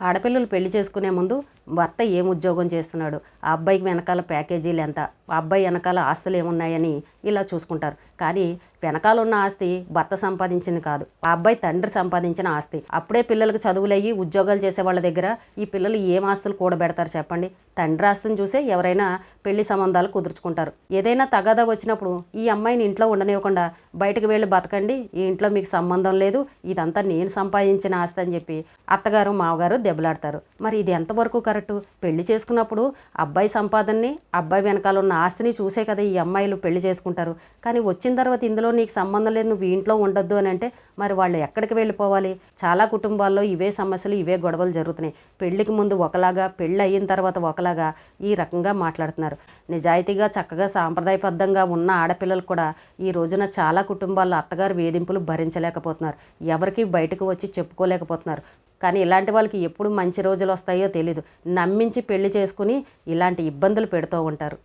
ఆడపిల్లలు పెళ్ళి చేసుకునే ముందు భర్త ఏం ఉద్యోగం చేస్తున్నాడు? ఆ అబ్బాయికి వెనకాల ప్యాకేజీలు ఎంత? అబ్బాయి వెనకాల ఆస్తులు ఏమున్నాయని ఇలా చూసుకుంటారు. కానీ వెనకాల ఉన్న ఆస్తి భర్త సంపాదించింది కాదు. ఆ అబ్బాయి తండ్రి సంపాదించిన ఆస్తి. అప్పుడే పిల్లలకు చదువులయ్యి ఉద్యోగాలు చేసే వాళ్ళ దగ్గర ఈ పిల్లలు ఏం ఆస్తులు కూడబెడతారు చెప్పండి? తండ్రి ఆస్తిని చూసే ఎవరైనా పెళ్ళి సంబంధాలు కుదుర్చుకుంటారు. ఏదైనా తగాదా వచ్చినప్పుడు ఈ అమ్మాయిని ఇంట్లో ఉండనివ్వకుండా బయటకు వెళ్ళి బతకండి. ఈ ఇంట్లో మీకు సంబంధం లేదు. ఇదంతా నేను సంపాదించిన ఆస్తి అని చెప్పి అత్తగారు మావగారు దెబ్బలాడతారు. మరి ఇది ఎంతవరకు కరెక్టు? పెళ్ళి చేసుకున్నప్పుడు అబ్బాయి సంపాదనని అబ్బాయి వెనకాల ఉన్న ఆస్తిని చూసే కదా ఈ అమ్మాయిలు పెళ్ళి చేసుకుంటారు. కానీ వచ్చిన తర్వాత ఇందులో నీకు సంబంధం లేదు నువ్వు ఇంట్లో ఉండొద్దు అని అంటే మరి వాళ్ళు ఎక్కడికి వెళ్ళిపోవాలి? చాలా కుటుంబాల్లో ఇవే సమస్యలు ఇవే గొడవలు జరుగుతున్నాయి. పెళ్ళికి ముందు ఒకలాగా పెళ్ళి అయిన తర్వాత ఒకలాగా ఈ రకంగా మాట్లాడుతున్నారు. నిజాయితీగా చక్కగా సాంప్రదాయబద్ధంగా ఉన్న ఆడపిల్లలు కూడా ఈ రోజున చాలా కుటుంబాల్లో అత్తగారు వేధింపులు భరించలేకపోతున్నారు. ఎవరికి బయటకు వచ్చి చెప్పుకోలేకపోతున్నారు. కానీ ఇలాంటి వాళ్ళకి ఎప్పుడు మంచి రోజులు వస్తాయో తెలీదు. నమ్మించి పెళ్ళి చేసుకుని ఇలాంటి ఇబ్బందులు పెడుతూ ఉంటారు.